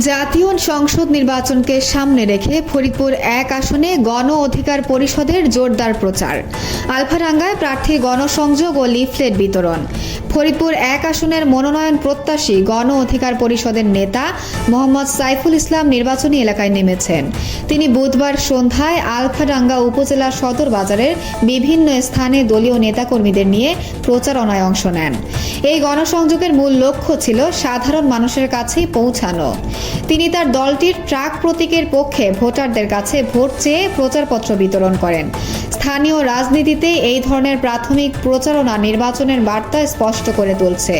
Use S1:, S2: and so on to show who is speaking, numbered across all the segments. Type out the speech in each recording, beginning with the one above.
S1: জাতীয় সংসদ নির্বাচনকে সামনে রেখে ফরিদপুর এক আসনে গণ অধিকার পরিষদের জোরদার প্রচার। আলফারাঙ্গায় প্রার্থী গণসংযোগ ও লিফলেট বিতরণ। ফরিদপুর এক আসনের মনোনয়ন প্রত্যাশী গণ অধিকার পরিষদের নেতা মোহাম্মদ সাইফুল ইসলাম নির্বাচনী এলাকায় নেমেছেন। তিনি বুধবার সন্ধ্যায় আলফাডাঙ্গা উপজেলা সদর বাজারের বিভিন্ন স্থানে দলীয় নেতাকর্মীদের নিয়ে প্রচারণায় অংশ নেন। এই গণসংযোগের মূল লক্ষ্য ছিল সাধারণ মানুষের কাছেই পৌঁছানো। তিনি তার দলটির ট্রাক প্রতীকের পক্ষে ভোটারদের কাছে ভোট চেয়ে প্রচারপত্র বিতরণ করেন। স্থানীয় রাজনীতিতে এই ধরনের প্রাথমিক প্রচারণা নির্বাচনের বার্তা স্পষ্ট করে তুলছে।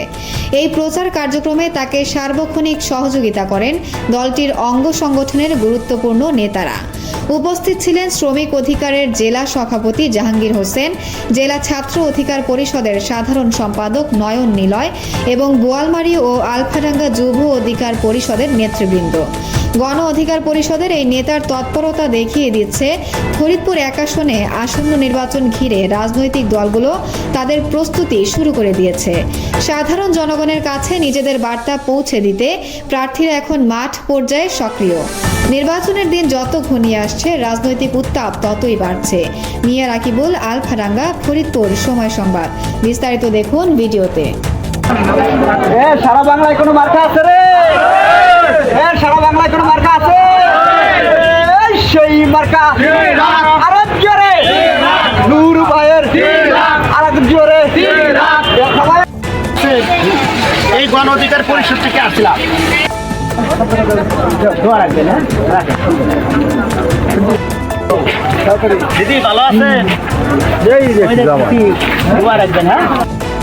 S1: এই প্রচার কার্যক্রমে তাকে সার্বক্ষণিক সহযোগিতা করেন দলটির অঙ্গ সংগঠনের গুরুত্বপূর্ণ নেতারা। উপস্থিত ছিলেন শ্রমিক অধিকারের জেলা সভাপতি জাহাঙ্গীর হোসেন, জেলা ছাত্র অধিকার পরিষদের সাধারণ সম্পাদক নয়ন নিলয় এবং বোয়ালমারী ও আলফাডাঙ্গা যুব অধিকার পরিষদের নেতৃবৃন্দ। গণ অধিকার পরিষদের এই নেতার তৎপরতা দেখিয়ে দিচ্ছে ফরিদপুর এক আসনে আসন্ন নির্বাচন ঘিরে রাজনৈতিক দলগুলো তাদের প্রস্তুতি শুরু করে দিয়েছে। সাধারণ জনগণের কাছে নিজেদের বার্তা পৌঁছে দিতে প্রার্থীরা এখন মাঠ পর্যায়ে সক্রিয়। নির্বাচনের দিন যত ঘনিয়ে আসছে, রাজনৈতিক উত্তাপ ততই বাড়ছে। মিয়া রাকিবুল আলফাডাঙ্গা ফরিদপুর, সময় সংবাদ। বিস্তারিত দেখুন ভিডিওতে।
S2: সারা বাংলায় কোনো মার্কা আছে রে? বাংলায় কোনো মার্কা আছে? সেই মার্কা। আর জোরে। নূর ভাইয়ের। আর জোরে।
S3: এই গণ অধিকার পরিষদ থেকে আসলাম
S2: হ্যাঁ?
S3: দিদি ভালো আছেন। দোয়া রাখবেন হ্যাঁ?